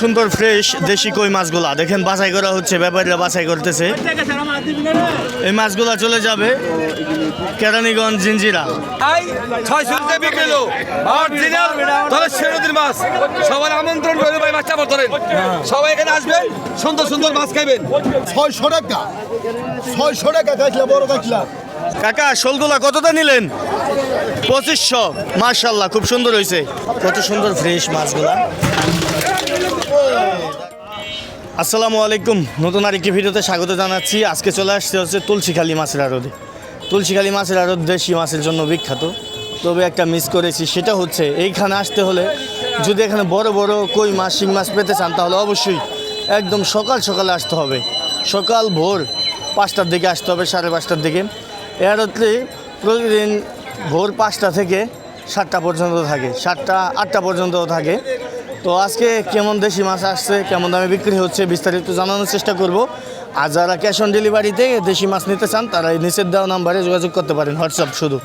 সুন্দর ফ্রেশ দেশি কই মাছগুলা। দেখেন বাছাই করা হচ্ছে ব্যাপারীরা বাছাই করতেছে। এই মাছগুলা চলে যাবে কেরানীগঞ্জ জিঞ্জিরা মাছ। সবার আমন্ত্রণ করে ভাই মাছটা ধরেন। সবাই এখানে আসবেন সুন্দর সুন্দর মাছ খাইবেন। ছয়শো টাকা। ছয়শো টাকা বড় দেখলা। কাকা শোলগুলা কতটা নিলেন? পঁচিশশো। মার্শাল্লাহ খুব সুন্দর হয়েছে কত সুন্দর ফ্রেশ মাছগুলা। আসসালামু আলাইকুম। নতুন আরেকটি ভিডিওতে স্বাগত জানাচ্ছি। আজকে চলে আসছে হচ্ছে তুলসীখালী মাছের আড়তে। তুলসীখালী মাছের আড়ত দেশি মাছের জন্য বিখ্যাত। তবে একটা মিস করেছি, সেটা হচ্ছে এইখানে আসতে হলে যদি এখানে বড় বড় কই মাছ, শিং মাছ পেতে চান, তাহলে অবশ্যই একদম সকাল সকালে আসতে হবে। সকাল ভোর পাঁচটার দিকে আসতে হবে, সাড়ে পাঁচটার দিকে। এ আড়তে প্রতিদিন ভোর পাঁচটা থেকে সাতটা পর্যন্ত থাকে, সাতটা, আটটা পর্যন্ত থাকে। তো আজকে কেমন দেশি মাছ আসছে, কেমন দামে বিক্রি হচ্ছে বিস্তারিত জানানোর চেষ্টা করব। আর যারা ক্যাশ অন ডেলিভারিতে দেশি মাছ নিতে চান তারা এই নিচের দেওয়া নাম্বারে যোগাযোগ করতে পারেন হোয়াটসঅ্যাপ শুধু।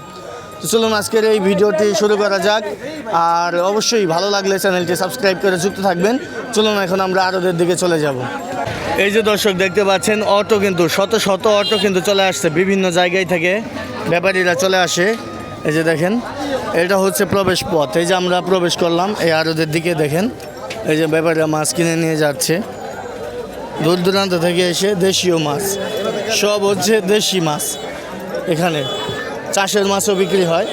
তো চলুন আজকের এই ভিডিওটি শুরু করা যাক। আর অবশ্যই ভালো লাগলে চ্যানেলটি সাবস্ক্রাইব করে যুক্ত থাকবেন। চলুন এখন আমরা আরোদের দিকে চলে যাব। এই যে দর্শক, দেখতে পাচ্ছেন, অটো কিন্তু শত শত অটো কিন্তু চলে আসছে বিভিন্ন জায়গায় থেকে। ব্যাপারীরা চলে আসে। এই যে দেখেন, এটা হচ্ছে প্রবেশ পথ। এই যে আমরা প্রবেশ করলাম, এই আরদের দিকে দেখেন, এই যে ব্যাপারীরা মাছ কিনে নিয়ে যাচ্ছে। দূর দূরান্ত থেকে এসে দেশীয় মাছ, সব হচ্ছে দেশি মাছ। এখানে চাষের মাছও বিক্রি হয়।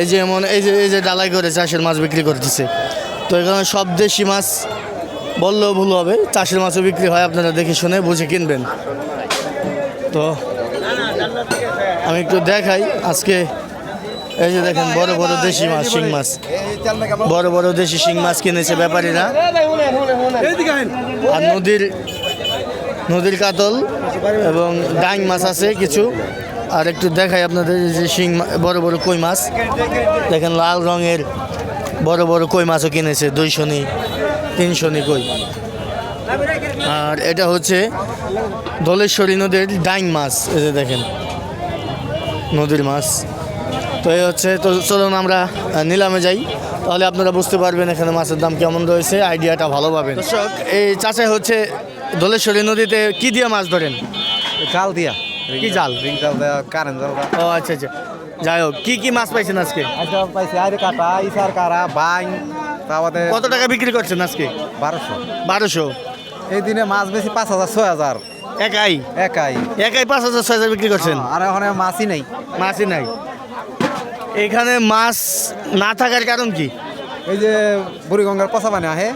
এই যে এমন, এই যে এই যে ডালাই করে চাষের মাছ বিক্রি করতেছে। তো এখানে সব দেশি মাছ বললেও ভুল হবে, চাষের মাছও বিক্রি হয়, আপনারা দেখে শুনে বুঝে কিনবেন। তো আমি একটু দেখাই, আজকে এই যে দেখেন বড় বড় দেশি মাছ শিং মাছ। বড় বড় দেশি শিং মাছ কিনেছে ব্যাপারীরা। আর নদীর নদীর কাতল এবং ডাইং মাছ আছে কিছু। আর একটু দেখাই আপনাদের যে শিং বড় বড় কই মাছ। দেখেন লাল রঙের বড় বড় কই মাছও কিনেছে দুইশো নি তিনশো নি কই। আর এটা হচ্ছে ধলেশ্বরী নদীর ডাইং মাছ এই যে দেখেন নদীর মাছ। তো এই হচ্ছে তো চলুন আমরা নিলামে যাই। তাহলে আপনারা বুঝতে পারবেন এখানে মাছের দাম কেমন রয়েছে আইডিয়াটা ভালো পাবেন। দর্শক এই চাচাই হচ্ছে ধলেশ্বরী নদীতে কি দিয়ে মাছ ধরেন? জাল দিয়া। কি জাল? রিং জাল কারেন্ট জাল ও আচ্ছা আচ্ছা। যাই হোক কি কি মাছ পাইছেন আজকে? আচ্ছা পাইছে আরে কাটা ইসার কারা তারপরে কত টাকা বিক্রি করছেন আজকে? বারোশো। বারোশো? এই দিনে মাছ বেশি পাঁচ হাজার ছয় হাজার। একাই? একাই। একাই পাঁচ হাজার ছয় হাজার বিক্রি করছেন? আর ওখানে মাছই নেই। মাছই নাই। এখানে মাছ না থাকার কারণ কি? এই যে বুড়িগঙ্গার পচা পানি আহে।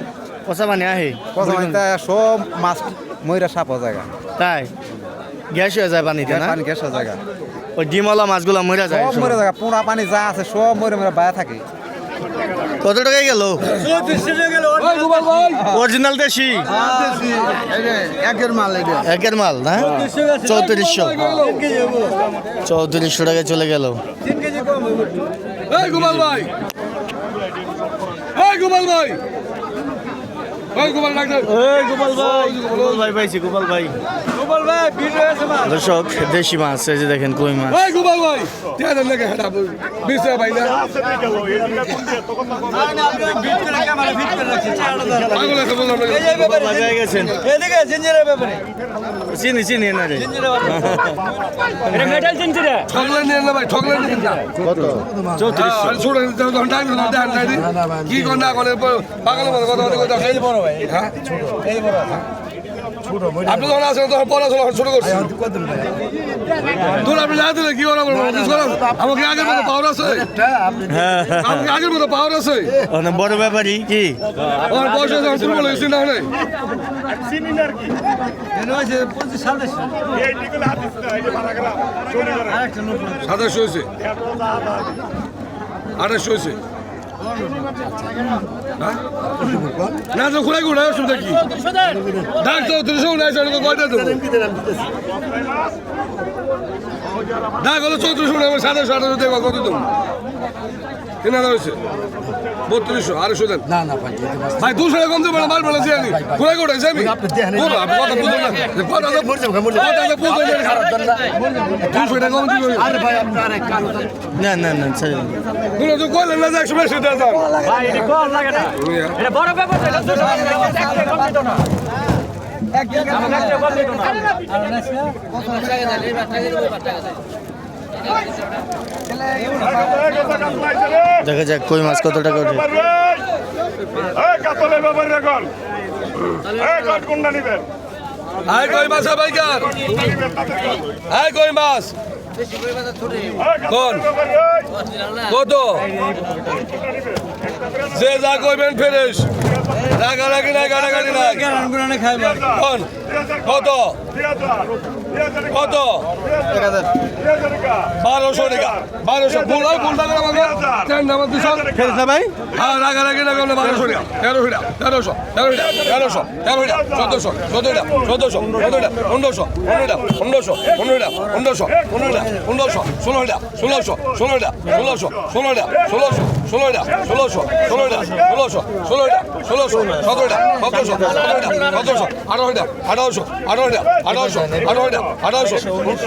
পচা পানি আহে। পচা পানি সব মাছ ময়রা সাপ জায়গা। তাই? গ্যাস হয়ে যায় পানিতে না? পানি হয়ে জায়গা। ওই ডিমলা মাছগুলো মরে যায় সব মরে যায় পুরা পানি যা আছে সব মরে মরে বায়া থাকে। কত টাকায় গেল? অরিজিনাল দেশি। একের মাল একের মাল না? চৌত্রিশশো। চৌত্রিশশো টাকায় চলে গেল। গোপাল ভাই। গোপাল ভাই। দর্শক দেশি মাছ এই যে দেখেন কই মাছ। চিনি চিনি না রে দি। কি কথা কথা বড়। ভাই হ্যাঁ? এই বড় আপনি যখন আসেন তখন পড়াশোনা ছোট করছি। তোর আপনি না দিলে কি করা বলব? আমাকে আগের মতো পাওয়ার আছে। হ্যাঁ আমাকে আগের মতো পাওয়ার আছে। বড় ব্যাপারই কি? আমার বয়স যখন ফুটবল হয়েছে না হলে সাতাশ। হয়েছে। আঠাশ হয়েছে। হ্যাঁ? না, তো খুলে গুড়া অসুবিধা কি? ডাক তো তিনশো উনিশ কয়টা দেবো? ডাক হলো চৌত্রিশ উনিশ সাড়ে সাড়ে দেবো, কত দেবো? কেনা হয়েছে? বত্রিশশো আড়াইশো দেন ভাই দুশো টাকা কম দেবো না মাল বলেছি আমি কোথায় কোথায় আমি না না না না দেখা যাক কই মাছ কত টাকা ওঠে কই মাছ ভাইকার আয় কই মাছ কোন কত যে যা কইবেন ফেরেস রাগারাগি নাই গাড়াগাড়ি নাই কোন কত? কত? বারোশো টাকা। বারোশো। ভুল হয় ভুল টাকা আমাকে ট্রেন নাম্বার দুশো ভাই? হ্যাঁ রাগারাগি না করলে বারোশো টাকা। তেরোশো টাকা তেরোশো তেরোশো তেরো টাকা চোদ্দশো চোদ্দ টাকা চোদ্দশো টাকা পনেরোশো পনেরো টাকা পনেরোশো পনেরো টাকা পনেরোশো পনেরো টাকা পনেরোশো ষোলো টাকা ষোলোশো ষোলো টাকা ষোলোশো ষোলো টাকা ষোলোশো ষোলো টাকা ষোলোশো ষোলো টাকা ষোলোশো ষোলো টাকা ষোলোশো সতেরো টাকা সতেরোশো সতেরো টাকা সতেরোশো আঠারো টাকা আঠারোশো আঠারো টাকা আঠারোশো আঠারো টাকা আঠারোশো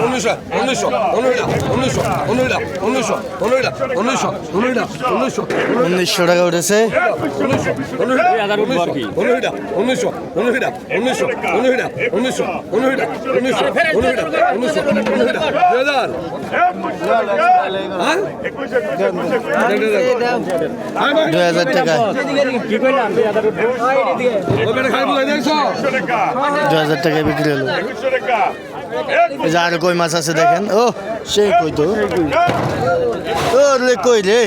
উনিশশো উনিশশো উনিশ টাকা উনিশশো উনিশ টাকা উনিশশো উনিশ টাকা উনিশশো উনিশ টাকা উনিশশো উনিশ উনিশশো টাকা উঠেছে দুই হাজার টাকা কি কইলাম দুই হাজার উঠবো দু হাজার টাকায় বিক্রি হলো। এই যে আর কই মাছ আছে দেখেন। ও সেই কই তো? রে কই রে?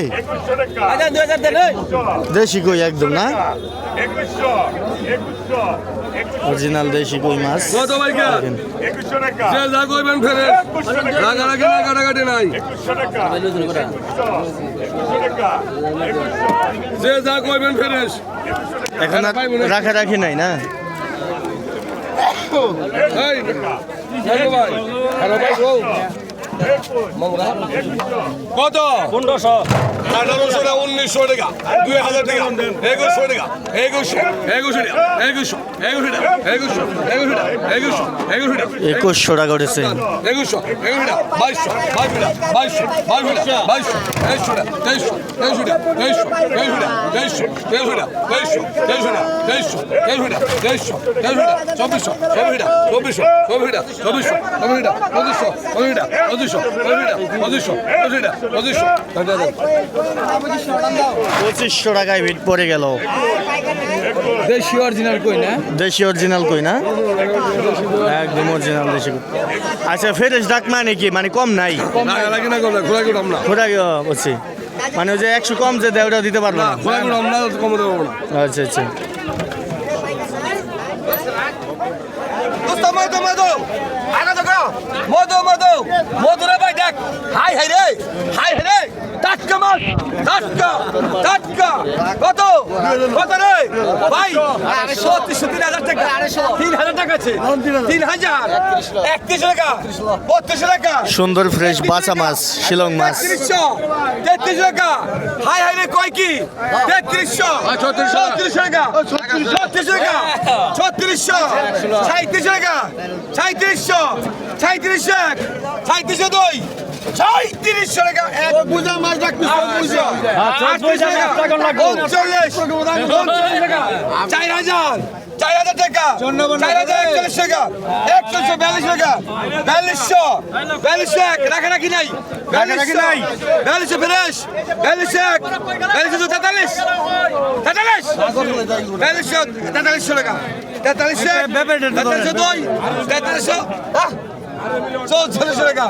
দেশি কই একদম না? অরিজিনাল দেশি কই মাছ? এখন রাখা রাখি নাই না? ভাই হ্যালো ভাই কত? পনেরোশো। আঠারোশো টাকা উনিশশো টাকা? দুই হাজার টাকা। একুশশো টাকা। একুশশো। একুশশো টাকা। একুশশো। একুশশো টাকা। একুশশো। একুশশো টাকা। একুশশো। একুশশো টাকা। একুশশো টাকা উঠেছে একুশশো। একুশশো টাকা। বাইশশো। বাইশশো টাকা। বাইশশো। বাইশশো টাকা। বাইশশো। তেইশশো টাকা। তেইশশো। তেইশশো টাকা। তেইশশো। তেইশশো টাকা। তেইশশো। তেইশশো টাকা। তেইশশো। তেইশশো টাকা। তেইশশো। তেইশশো তেইশশো। টাকা। চব্বিশশো। চব্বিশ টাকা। চব্বিশশো। চব্বিশ টাকা চব্বিশশো। চব্বিশ টাকা পঁচিশশো পঁচিশশো পঁচিশ পঁচিশশো পঁচিশশো টাকায় ভিট পড়ে গেল। দেশি অরিজিনাল কই না? দেশি অরিজিনাল কই না? একদম অরিজিনাল দেশি কই। আচ্ছা ফেরেস ডাক মানে কি? মানে কম নাই? খোরা বলছি মানে ওই যে একশো কম যে দেয় ওটা দিতে পারব না। আচ্ছা আচ্ছা দোস্ত মধু মধু আগে তো গো মধু মধু। মধুরে ভাই দেখ। হাই হাই রে। হাই হাই রে। টাটকা মাছ টাটকা টাটকা। কত? কত রে? ভাই সত্যি তিন হাজার টাকা। তিন হাজার টাকা আছে। তিন হাজার। একত্রিশ টাকা। বত্রিশ টাকা। সুন্দর ফ্রেশ বাঁচা মাছ শিলং মাছ। তেত্রিশশো। তেত্রিশ টাকা। হাই হাই রে কয় কি? তেত্রিশশো। ছত্রিশ টাকা। ছত্রিশ টাকা। ছত্রিশশো। সাঁত্রিশ টাকা। সাঁত্রিশশো সাঁত্রিশ এক। সাঁত্রিশশো দুই। চার হাজার। চার হাজার টাকা। চার হাজার একচল্লিশ টাকা। একচল্লিশশো বিয়াল্লিশ টাকা। বিয়াল্লিশশো। বিয়াল্লিশশো এক। রাখা রাখি নাই রাখি নাই। বিয়াল্লিশশো ফিরেশ। বিয়াল্লিশ এক। বিয়াল্লিশশো তেতাল্লিশ। তেতাল্লিশ। বিয়াল্লিশশো তেতাল্লিশশো টাকা। তেতাল্লিশশো এক, তেতাল্লিশশো দুই। তেতাল্লিশশো আহ, চৌচল্লিশশো টাকা।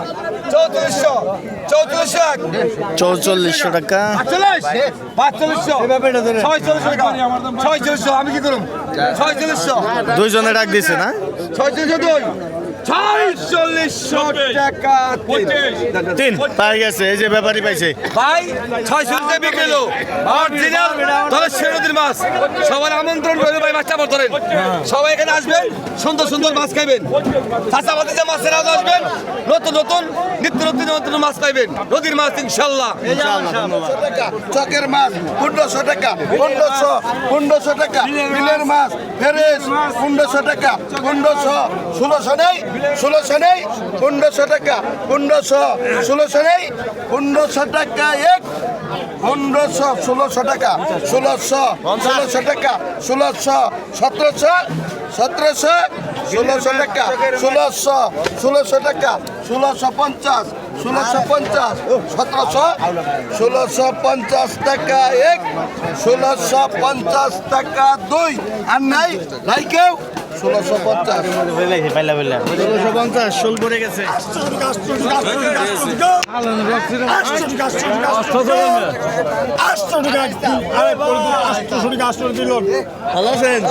চৌত্রিশশো চৌত্রিশশো এক। চৌচল্লিশশো টাকা। পাঁচচল্লিশ পাঁচচল্লিশশো ছয়চল্লিশশো টাকা। ছয়চল্লিশশো আমি কি করুম? ছয়চল্লিশশো। দুইজনে ডাক দিছে না? ছয়চল্লিশশো দুই। ছয়চল্লিশশো টাকা তিন। পাই গেছে এই যে ব্যাপারই পাইছে। ভাই ছয়শো টাকা বিক্রি অরিজিনাল তবে সেরদিন মাছ। সবার আমন্ত্রণ করবে ভাই মাছটা ধরেন। সবাই এখানে আসবেন সুন্দর সুন্দর মাছ খাইবেন। চাষাবাদি যে মাছের আজ আসবেন নতুন নতুন নিত্য নতুন নতুন মাছ পাইবেন নদীর মাছ ইনশাল্লাহ। চকের মাছ পনেরোশো টাকা পনেরোশো পনেরোশো টাকা। বিলের মাছ ফেরেস পনেরোশো টাকা পনেরোশো ষোলোশো নেই। ষোলোশো নেই, পনেরোশো টাকা। পনেরোশো, ষোলোশো নেই, পনেরোশো টাকা এক, পনেরোশো, ষোলোশো টাকা। ষোলোশো ষোলোশো টাকা। ষোলোশো, সতেরোশো সতেরোশো, ষোলোশো টাকা। ষোলোশো ষোলোশো টাকা। ষোলোশো পঞ্চাশ ষোলোশো পঞ্চাশ, সতেরোশো। ষোলোশো পঞ্চাশ টাকা এক, ষোলোশো পঞ্চাশ টাকা দুই। আর নাই নাই কেউ? ষোলোশো পঞ্চাশ ষোলোশো পঞ্চাশ ষোল পড়ে গেছে ভালো আছেন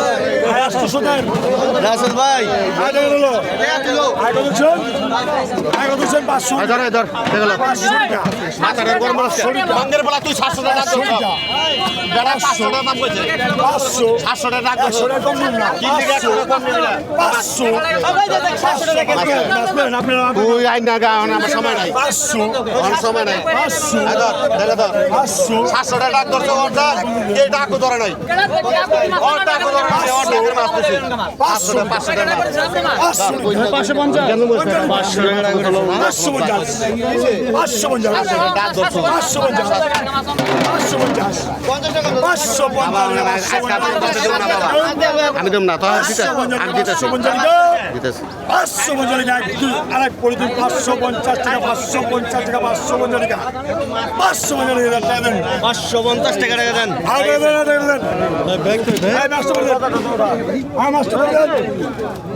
ভাই তুই আইন না গা আমার সময় নাই। আমার সময় নাই। সাতশো টাকা ডাক ধরছে ওটা কে ডাকও ধরে নাই। ওর ডাকও ধরে নাই ওর ডাকের মাছ দিছি। পাঁচশো টাকা পাঁচশো পাঁচশো। পঞ্চাশ। পাঁচশো হলো। আমি দেব না তো পাঁচশো পঞ্চাশ টাকা। আরেক পলিথিন পাঁচশো পঞ্চাশ টাকা পাঁচশো পঞ্চাশ টাকা পাঁচশো পঞ্চাশ টাকা। পাঁচশো পঞ্চাশ দেন। পাঁচশো পঞ্চাশ টাকা টাকা দেন। দেন দেন। দেন।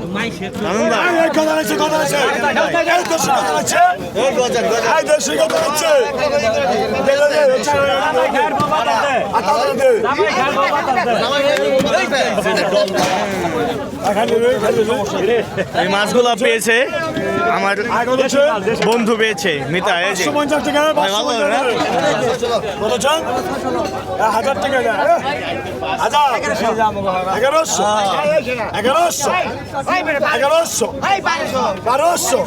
এই মাছগুলো পেয়েছে আমার? বন্ধু পেয়েছে মিতা পঞ্চাশ টাকা। কত চান হাজার টাকা হাজার এগারোশো এগারোশো এগারোশো বারোশো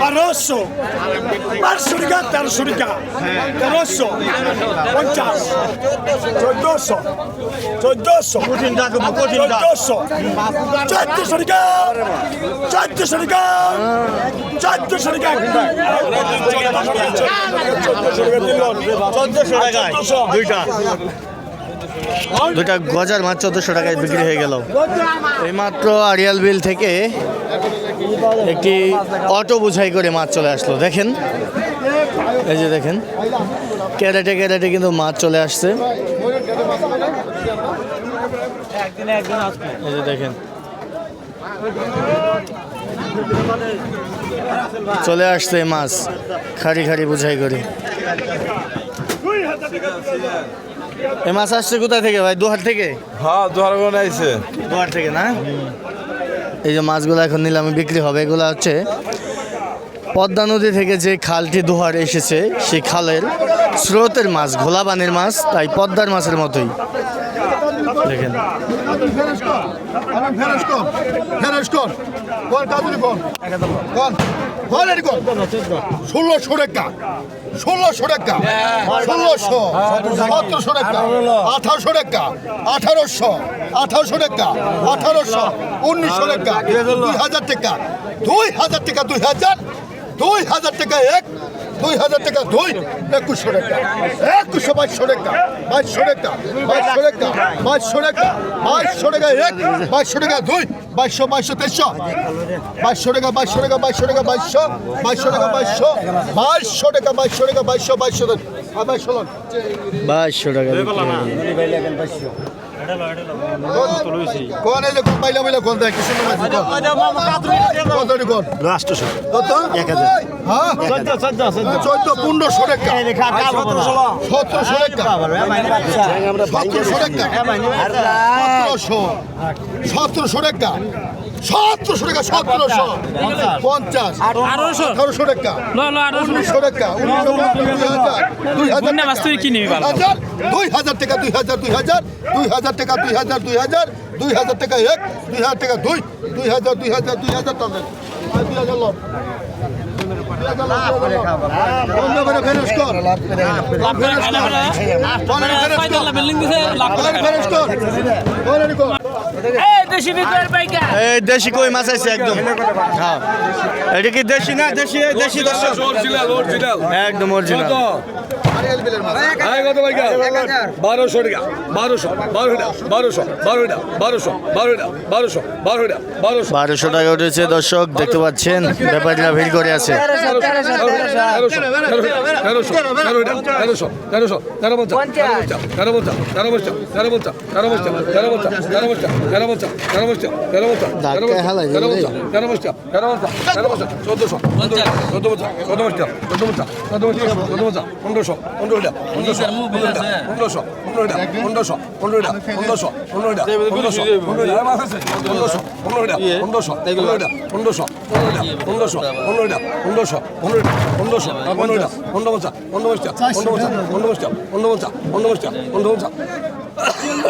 বারোশো বারোশো টাকা তেরোশো টাকা তেরোশো পঞ্চাশ চোদ্দোশো চোদ্দোশো চোদ্দোশো চোদ্দোশো টাকা চোদ্দোশো টাকা চোদ্দোশো টাকা চোদ্দোশো টাকা চোদ্দশো টাকায় দুইটা দুইটা গজার মাছ চোদ্দশো টাকায় বিক্রি হয়ে গেল। এই মাত্র আরিয়াল বিল থেকে একটি অটো বুঝাই করে মাছ চলে আসলো। দেখেন, এই যে দেখেন, ক্যারেটে ক্যারেটে কিন্তু মাছ চলে আসছে। এই যে দেখেন, চলে আসছে মাছ। খাড়ি খাড়ি বুঝাই করে। এই মাছ আসছে কোথায় থেকে ভাই? দুহার থেকে? হ্যাঁ দোয়ারগন আইছে। দুহার থেকে না? এই যে মাছগুলো এখন নিলামে বিক্রি হবে এগুলো হচ্ছে পদ্মা নদী থেকে যে খালটি দুহার এসেছে সেই খালের স্রোতের মাছ ঘোলাবানের মাছ তাই পদ্মার মাছের মতোই। দেখেন ষোলোশো টাকা ষোলোশো টাকা ষোলোশো সতেরোশো টাকা আঠারোশো টাকা আঠারোশো আঠারোশো টাকা আঠারোশো উনিশশো টাকা দুই হাজার টাকা দুই হাজার টাকা দুই হাজার দুই হাজার টাকা এক দুই হাজার টাকা দুই একুশশো টাকা একুশশো বাইশশো টাকা বাইশশো টাকা বাইশশো টাকা বাইশশো টাকা বাইশশো টাকা এক বাইশশো টাকা দুই বাইশশো বাইশশো তেইশশো বাইশশো টাকা বাইশশো টাকা বাইশশো টাকা বাইশশো বাইশশো টাকা বাইশশো বাইশশো টাকা বাইশশো টাকা বাইশশো বাইশশো টাকা বাইশশো লোন বাইশশো টাকা চোদ্দ পনেরোশো টাকা। সতেরোশো টাকা। সতেরোশো টাকা। সতেরোশো সতেরোশো। টাকা সতেরোশো টাকা সতেরোশো। পঞ্চাশ। আঠারোশো? টাকা। উনিশশো টাকা। উনিশশো দুই হাজার দুই হাজার টাকা। দুই হাজার দুই হাজার দুই হাজার টাকা দুই হাজার দুই হাজার দুই হাজার টাকা এক দুই হাজার টাকা। দুই দুই হাজার দুই হাজার দুই হাজার টাকা দুই হাজার লব বন্ধ করে এই দেশি কই মাছ আছে একদম হ্যাঁ এটা কি দেশি না দেশি দেশি দর্শক অরিজিনাল একদম বারোশো টাকা বারোশো বারো বারোশো বারো বারোশো বারো বারোশো বারো বারোশো বারোশো টাকা উঠেছে দর্শক দেখতে পাচ্ছেন ব্যাপারীরা ভিড় করে আছে তেরো পঞ্চাশ তেরো পঞ্চাশ তেরো পঞ্চাশ তেরো পঞ্চাশ তেরো পঞ্চাশ তেরো পঞ্চাশ তেরো পঞ্চাশ তেরো পঞ্চাশ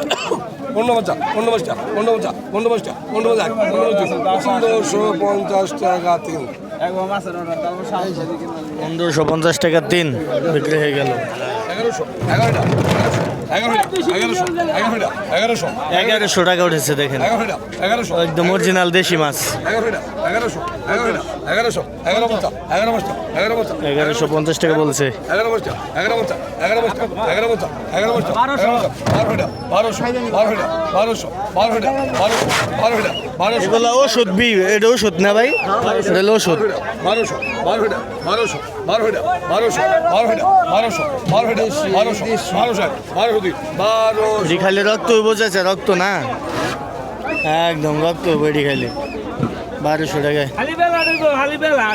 পনেরো পনেরো পঞ্চাশটা পনেরো পঞ্চাশটা পনেরো পঞ্চাশটা পনেরো পঞ্চাশ পনেরো পনেরোশো পঞ্চাশ টাকা, তিন। পনেরোশো পঞ্চাশ টাকা তিন, বিক্রি হয়ে গেল। এগারোশো টাকা উঠেছে দেখেন একদম অরিজিনাল দেশি মাছ এগারোশো পঞ্চাশ টাকা বলছে বারোশো বারোশো বারোশো বারোশো বারোশো বারোশো বারোশো এগুলো ওষুধ বি এটা ওষুধ না ভাই এটা হলো ওষুধ বারোশো বারোটা বারোশো বারোটা বারোশো বারোটা বারোশো বারোটা বারোশো বারোশো বারোশো দুই বারোশো খালি রক্ত বোঝাচ্ছে রক্ত না একদম রক্ত বেডি খালি বারোশো টাকায় খালি বেলা খালি বেলা